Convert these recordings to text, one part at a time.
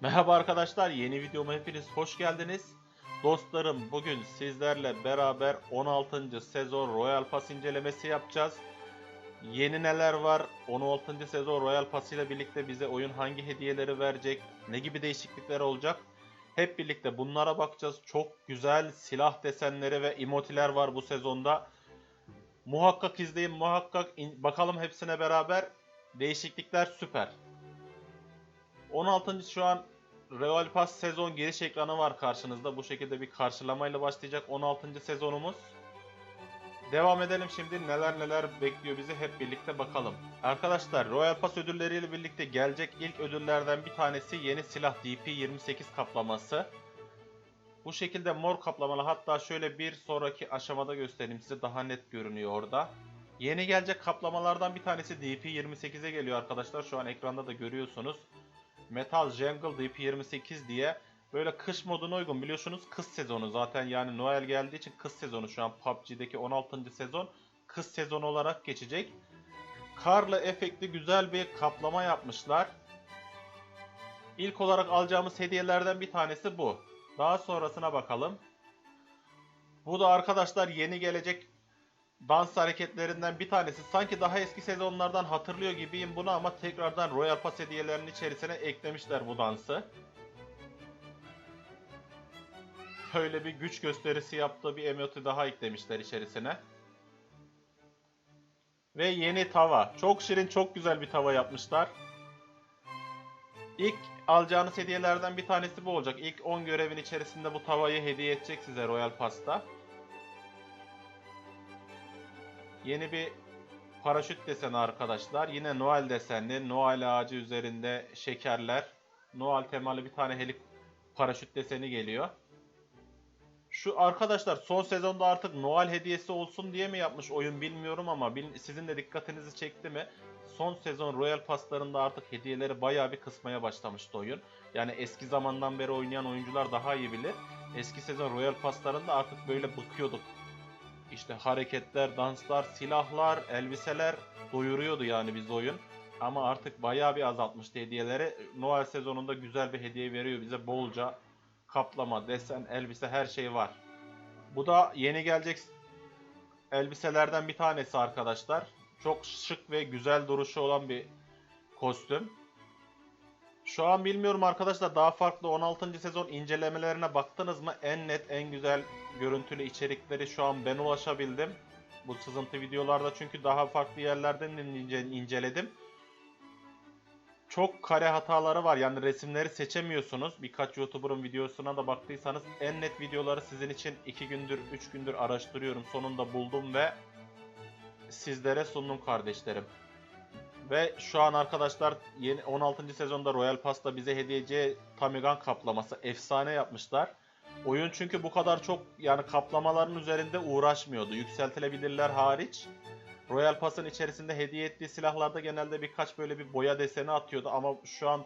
Merhaba arkadaşlar, yeni videoma hepiniz hoş geldiniz. Dostlarım, bugün sizlerle beraber 16. sezon Royal Pass incelemesi yapacağız. Yeni neler var? 16. sezon Royal Pass ile birlikte bize oyun hangi hediyeleri verecek? Ne gibi değişiklikler olacak? Hep birlikte bunlara bakacağız. Çok güzel silah desenleri ve emotiler var bu sezonda. Muhakkak izleyin, muhakkak bakalım hepsine beraber. Değişiklikler süper. 16. şu an Royal Pass sezon giriş ekranı var karşınızda. Bu şekilde bir karşılamayla başlayacak 16. sezonumuz. Devam edelim şimdi neler neler bekliyor bizi hep birlikte bakalım. Arkadaşlar Royal Pass ödülleriyle birlikte gelecek ilk ödüllerden bir tanesi yeni silah DP28 kaplaması. Bu şekilde mor kaplamalı hatta şöyle bir sonraki aşamada göstereyim size daha net görünüyor orada. Yeni gelecek kaplamalardan bir tanesi DP28'e geliyor arkadaşlar. Şu an ekranda da görüyorsunuz. Metal Jungle DP28 diye böyle kış moduna uygun biliyorsunuz kış sezonu zaten yani Noel geldiği için kış sezonu şu an PUBG'deki 16. sezon kış sezonu olarak geçecek. Karla efektli güzel bir kaplama yapmışlar. İlk olarak alacağımız hediyelerden bir tanesi bu. Daha sonrasına bakalım. Bu da arkadaşlar yeni gelecek dans hareketlerinden bir tanesi. Sanki daha eski sezonlardan hatırlıyor gibiyim bunu ama tekrardan Royal Pass hediyelerinin içerisine eklemişler bu dansı. Böyle bir güç gösterisi yaptığı bir emoti daha eklemişler içerisine. Ve yeni tava. Çok şirin, çok güzel bir tava yapmışlar. İlk alacağınız hediyelerden bir tanesi bu olacak. İlk 10 görevin içerisinde bu tavayı hediye edecek size Royal Pass'ta. Yeni bir paraşüt deseni arkadaşlar. Yine Noel desenli. Noel ağacı üzerinde şekerler. Noel temalı bir tane helik paraşüt deseni geliyor. Şu arkadaşlar son sezonda artık Noel hediyesi olsun diye mi yapmış oyun bilmiyorum ama sizin de dikkatinizi çekti mi? Son sezon Royal Pass'larında artık hediyeleri bayağı bir kısmaya başlamıştı oyun. Yani eski zamandan beri oynayan oyuncular daha iyi bilir. Eski sezon Royal Pass'larında artık böyle bıkıyorduk işte hareketler, danslar, silahlar, elbiseler doyuruyordu yani biz oyun. Ama artık bayağı bir azaltmıştı hediyeleri. Noel sezonunda güzel bir hediye veriyor bize bolca. Kaplama, desen, elbise her şey var. Bu da yeni gelecek elbiselerden bir tanesi arkadaşlar. Çok şık ve güzel duruşu olan bir kostüm. Şu an bilmiyorum arkadaşlar daha farklı 16. sezon incelemelerine baktınız mı? En net, en güzel görüntülü içerikleri şu an ben ulaşabildim. Bu sızıntı videolarda çünkü daha farklı yerlerden ince- inceledim. Çok kare hataları var. Yani resimleri seçemiyorsunuz. Birkaç YouTuber'ın videosuna da baktıysanız en net videoları sizin için 2 gündür, 3 gündür araştırıyorum. Sonunda buldum ve sizlere sundum kardeşlerim. Ve şu an arkadaşlar yeni 16. sezonda Royal Pass'ta bize hediyeci Tamigan kaplaması efsane yapmışlar. Oyun çünkü bu kadar çok yani kaplamaların üzerinde uğraşmıyordu. Yükseltilebilirler hariç. Royal Pass'ın içerisinde hediye ettiği silahlarda genelde birkaç böyle bir boya deseni atıyordu ama şu an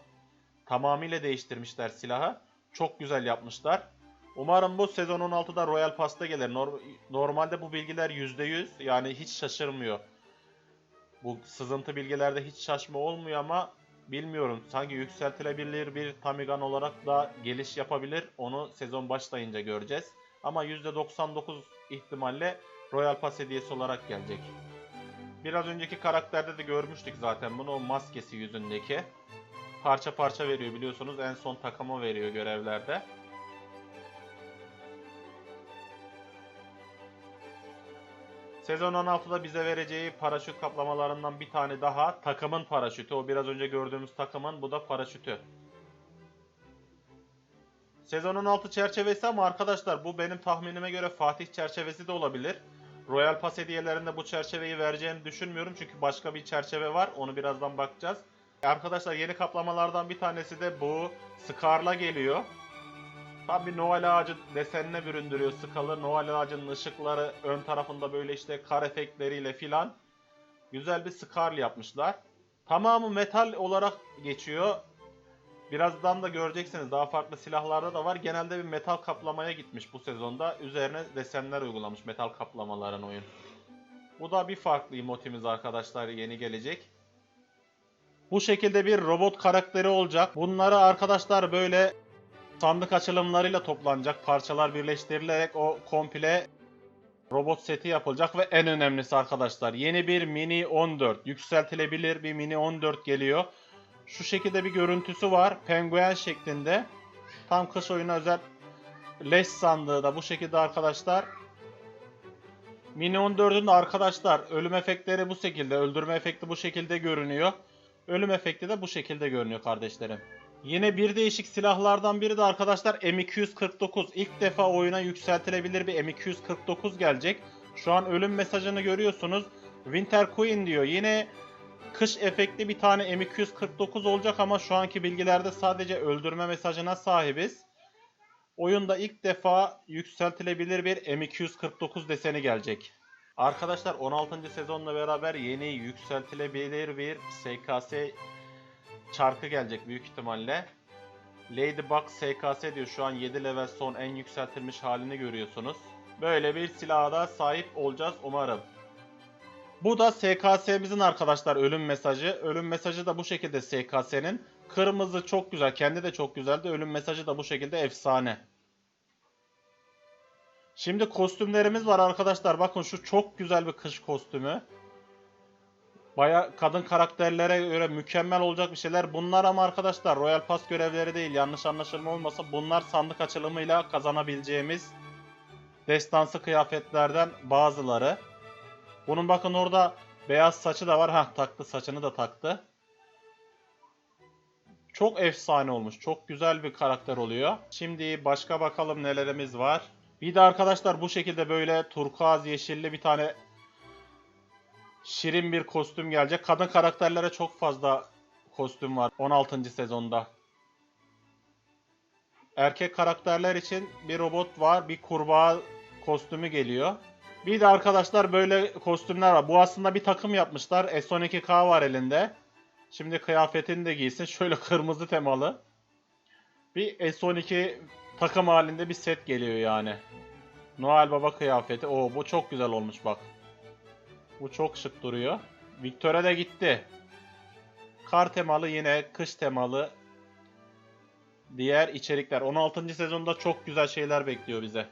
tamamıyla değiştirmişler silahı. Çok güzel yapmışlar. Umarım bu sezon 16'da Royal Pass'ta gelir. Nor- normalde bu bilgiler %100 yani hiç şaşırmıyor. Bu sızıntı bilgilerde hiç şaşma olmuyor ama bilmiyorum. Sanki yükseltilebilir bir Tamigan olarak da geliş yapabilir. Onu sezon başlayınca göreceğiz. Ama %99 ihtimalle Royal Pass hediyesi olarak gelecek. Biraz önceki karakterde de görmüştük zaten bunu. O maskesi yüzündeki. Parça parça veriyor biliyorsunuz. En son takımı veriyor görevlerde. Sezon 16'da bize vereceği paraşüt kaplamalarından bir tane daha takımın paraşütü. O biraz önce gördüğümüz takımın bu da paraşütü. Sezon 16 çerçevesi ama arkadaşlar bu benim tahminime göre Fatih çerçevesi de olabilir. Royal Pass hediyelerinde bu çerçeveyi vereceğini düşünmüyorum çünkü başka bir çerçeve var. Onu birazdan bakacağız. Arkadaşlar yeni kaplamalardan bir tanesi de bu Scar'la geliyor. Tam bir Noel ağacı desenine büründürüyor Scar'ı. Noel ağacının ışıkları ön tarafında böyle işte kar efektleriyle filan. Güzel bir Scar yapmışlar. Tamamı metal olarak geçiyor. Birazdan da göreceksiniz daha farklı silahlarda da var. Genelde bir metal kaplamaya gitmiş bu sezonda. Üzerine desenler uygulamış metal kaplamaların oyun. Bu da bir farklı emotimiz arkadaşlar yeni gelecek. Bu şekilde bir robot karakteri olacak. Bunları arkadaşlar böyle sandık açılımlarıyla toplanacak. Parçalar birleştirilerek o komple robot seti yapılacak ve en önemlisi arkadaşlar yeni bir mini 14 yükseltilebilir bir mini 14 geliyor. Şu şekilde bir görüntüsü var. Penguen şeklinde. Tam kış oyuna özel leş sandığı da bu şekilde arkadaşlar. Mini 14'ün de arkadaşlar ölüm efektleri bu şekilde. Öldürme efekti bu şekilde görünüyor. Ölüm efekti de bu şekilde görünüyor kardeşlerim. Yine bir değişik silahlardan biri de arkadaşlar M249. İlk defa oyuna yükseltilebilir bir M249 gelecek. Şu an ölüm mesajını görüyorsunuz. Winter Queen diyor. Yine kış efektli bir tane M249 olacak ama şu anki bilgilerde sadece öldürme mesajına sahibiz. Oyunda ilk defa yükseltilebilir bir M249 deseni gelecek. Arkadaşlar 16. sezonla beraber yeni yükseltilebilir bir SKS çarkı gelecek büyük ihtimalle. Ladybug SKS diyor şu an 7 level son en yükseltilmiş halini görüyorsunuz. Böyle bir silaha da sahip olacağız umarım. Bu da SKS'mizin arkadaşlar ölüm mesajı. Ölüm mesajı da bu şekilde SKS'nin. Kırmızı çok güzel. Kendi de çok güzeldi. Ölüm mesajı da bu şekilde efsane. Şimdi kostümlerimiz var arkadaşlar. Bakın şu çok güzel bir kış kostümü. Baya kadın karakterlere göre mükemmel olacak bir şeyler. Bunlar ama arkadaşlar Royal Pass görevleri değil. Yanlış anlaşılma olmasa bunlar sandık açılımıyla kazanabileceğimiz destansı kıyafetlerden bazıları. Bunun bakın orada beyaz saçı da var. Hah taktı saçını da taktı. Çok efsane olmuş. Çok güzel bir karakter oluyor. Şimdi başka bakalım nelerimiz var. Bir de arkadaşlar bu şekilde böyle turkuaz yeşilli bir tane şirin bir kostüm gelecek. Kadın karakterlere çok fazla kostüm var 16. sezonda. Erkek karakterler için bir robot var, bir kurbağa kostümü geliyor. Bir de arkadaşlar böyle kostümler var. Bu aslında bir takım yapmışlar. S12K var elinde. Şimdi kıyafetini de giysin. Şöyle kırmızı temalı. Bir S12 takım halinde bir set geliyor yani. Noel Baba kıyafeti. Oo bu çok güzel olmuş bak. Bu çok şık duruyor. Victor'a da gitti. Kar temalı yine kış temalı diğer içerikler. 16. sezonda çok güzel şeyler bekliyor bize.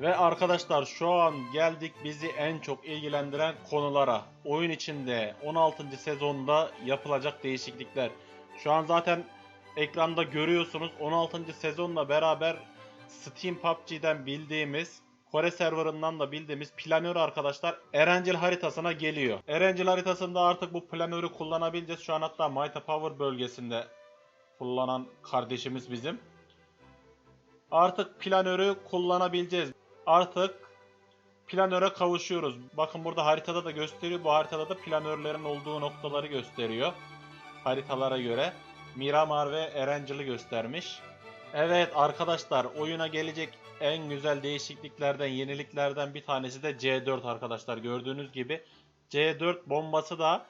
Ve arkadaşlar şu an geldik bizi en çok ilgilendiren konulara. Oyun içinde 16. sezonda yapılacak değişiklikler. Şu an zaten ekranda görüyorsunuz 16. sezonla beraber Steam PUBG'den bildiğimiz Kore serverından da bildiğimiz planör arkadaşlar Erencil haritasına geliyor. Erencil haritasında artık bu planörü kullanabileceğiz. Şu an hatta Mighty Power bölgesinde kullanan kardeşimiz bizim. Artık planörü kullanabileceğiz. Artık planöre kavuşuyoruz. Bakın burada haritada da gösteriyor. Bu haritada da planörlerin olduğu noktaları gösteriyor. Haritalara göre. Miramar ve Erencil'i göstermiş. Evet arkadaşlar oyuna gelecek en güzel değişikliklerden, yeniliklerden bir tanesi de C4 arkadaşlar. Gördüğünüz gibi C4 bombası da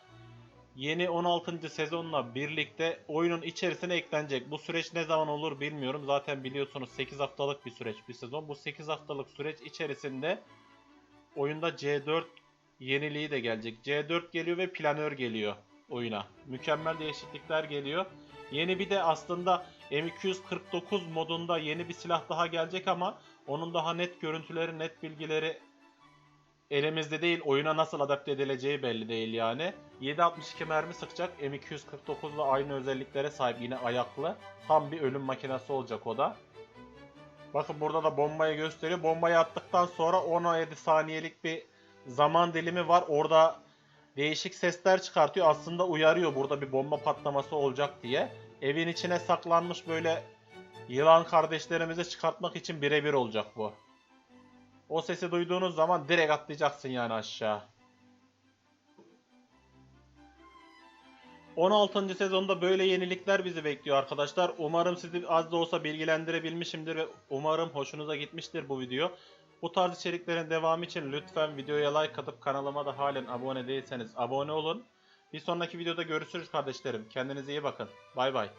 yeni 16. sezonla birlikte oyunun içerisine eklenecek. Bu süreç ne zaman olur bilmiyorum. Zaten biliyorsunuz 8 haftalık bir süreç bir sezon. Bu 8 haftalık süreç içerisinde oyunda C4 yeniliği de gelecek. C4 geliyor ve planör geliyor oyuna. Mükemmel değişiklikler geliyor. Yeni bir de aslında M249 modunda yeni bir silah daha gelecek ama onun daha net görüntüleri, net bilgileri elimizde değil. Oyuna nasıl adapte edileceği belli değil yani. 7.62 mermi sıkacak. M249 ile aynı özelliklere sahip yine ayaklı. Tam bir ölüm makinesi olacak o da. Bakın burada da bombayı gösteriyor. Bombayı attıktan sonra 17 saniyelik bir zaman dilimi var. Orada değişik sesler çıkartıyor. Aslında uyarıyor burada bir bomba patlaması olacak diye. Evin içine saklanmış böyle yılan kardeşlerimizi çıkartmak için birebir olacak bu. O sesi duyduğunuz zaman direkt atlayacaksın yani aşağı. 16. sezonda böyle yenilikler bizi bekliyor arkadaşlar. Umarım sizi az da olsa bilgilendirebilmişimdir ve umarım hoşunuza gitmiştir bu video. Bu tarz içeriklerin devamı için lütfen videoya like atıp kanalıma da halen abone değilseniz abone olun. Bir sonraki videoda görüşürüz kardeşlerim. Kendinize iyi bakın. Bay bay.